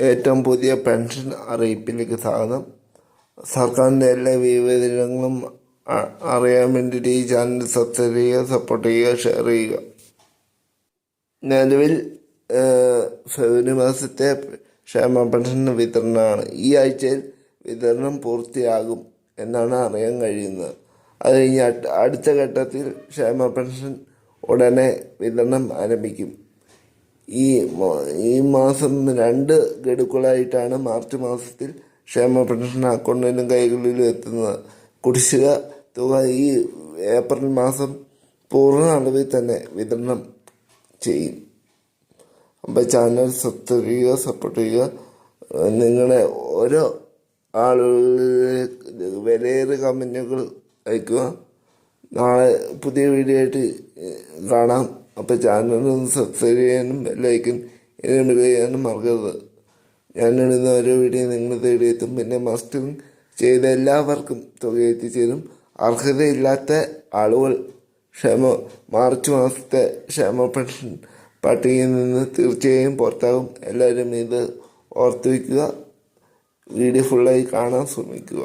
ഏറ്റവും പുതിയ പെൻഷൻ അറിയിപ്പിലേക്ക് സ്വാഗതം. സർക്കാരിന്റെ എല്ലാ വിവരങ്ങളും അറിയാൻ വേണ്ടിയിട്ട് ഈ ചാനൽ സബ്സ്ക്രൈബ് ചെയ്യുക സപ്പോർട്ട് ചെയ്യുക ഷെയർ ചെയ്യുക. നിലവിൽ ഫെബ്രുവരി മാസത്തെ ക്ഷേമ പെൻഷൻ വിതരണമാണ്. ഈ ആഴ്ചയിൽ വിതരണം പൂർത്തിയാകും എന്നാണ് അറിയാൻ കഴിയുന്നത്. അത് കഴിഞ്ഞ് അടുത്ത ഘട്ടത്തിൽ ക്ഷേമ പെൻഷൻ ഉടനെ വിതരണം ആരംഭിക്കും. ഈ ഈ മാസം രണ്ട് ഗഡുക്കളായിട്ടാണ് മാർച്ച് മാസത്തിൽ ക്ഷേമ പെൻഷൻ അക്കൗണ്ടിലും കൈകളിലും എത്തുന്നത്. കുടിശ്ശിക തുക ഈ ഏപ്രിൽ മാസം പൂർണ അളവിൽ തന്നെ വിതരണം ചെയ്യും. അപ്പോൾ ചാനൽ സബ്സ്ക്രൈബ് ചെയ്യുക സപ്പോർട്ട് ചെയ്യുക. നിങ്ങളെ ഓരോ ആളുകളിലേക്ക് വിലയേറെ കമന്റുകൾ അയക്കുക. നാളെ പുതിയ വീഡിയോ ആയിട്ട് കാണാം. അപ്പോൾ ചാനലൊന്ന് സബ്സ്ക്രൈബ് ചെയ്യാനും ലൈക്കും ഇടുക ചെയ്യാനും മറക്കരുത്. ഞാനിടുന്ന ഓരോ വീഡിയോ നിങ്ങൾ തേടിയെത്തും പിന്നെ മസ്റ്റിംഗ് ചെയ്ത എല്ലാവർക്കും തുക എത്തിച്ചേരും. അർഹതയില്ലാത്ത ആളുകൾ ക്ഷമ മാർച്ച് മാസത്തെ ക്ഷമ പെൻഷൻ പട്ടികയിൽ നിന്ന് തീർച്ചയായും പുറത്താകും. എല്ലാവരും ഇത് ഓർത്ത് വയ്ക്കുക വീഡിയോ ഫുള്ളായി കാണാൻ ശ്രമിക്കുക.